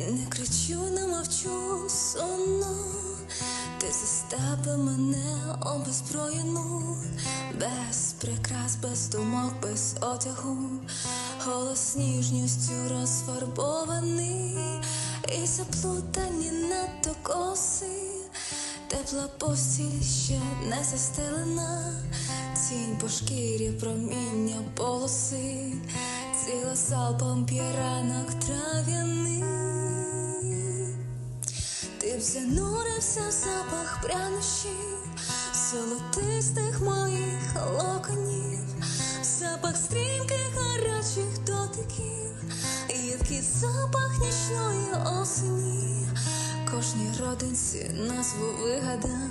не кричу, не мовчу сонно, ти застепи мене обезброєну, без прикрас, без думок, без одягу, голос ніжністю розфарбований, і заплутані надто коси, тепла постіль ще не застелена, тінь по шкірі, проміння полоси, ціла залпом п'є трав'яний. Занурився в запах прянощів, золотистих моїх локонів, запах стрімких гарячих дотиків, їдкий запах нічної осені, кожній родинці назву вигадав,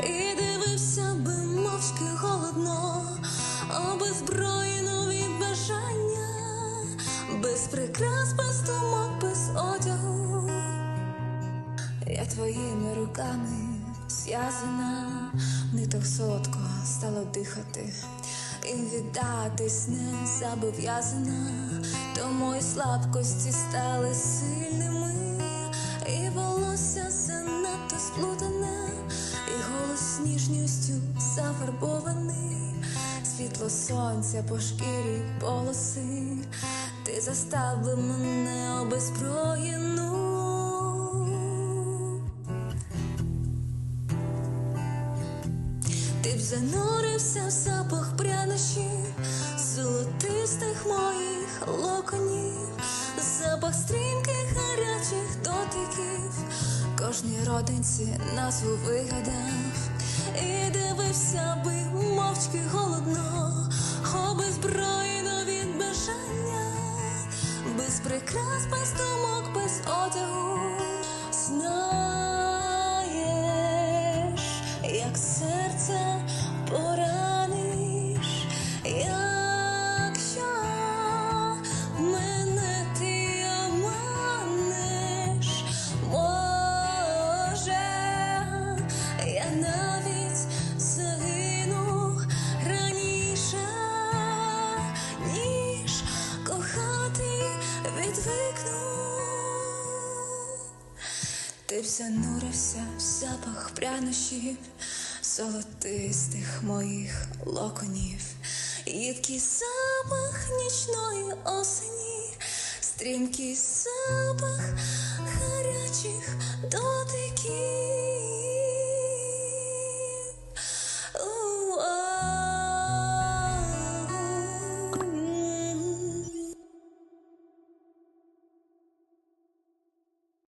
і дивився би мовчки голодно, обезброєно від бажання, без прикрас, твоїми руками зв'язана, ниток солодко стало дихати, і віддатись не зобов'язана, тому й слабкості стали сильними, і волосся занадто сплутане, і голос ніжністю зафарбований, світло сонця по шкірі полоси, ти застав би мене обезброєну. Ти б занурився в запах прянощів, золотистих моїх локонів, запах стрімких гарячих дотиків, кожній родинці назву вигадав, і дивився би мовчки голодно, обезброєно від бажання, без прикрас, без серце пораниш, якщо мене ти обманеш, може, я навіть загину раніше, ніж кохати відвикну. Ти б занурився в запах прянощів, золотистих моїх локонів, їдкий запах нічної осені, стрімкий запах гарячих дотиків.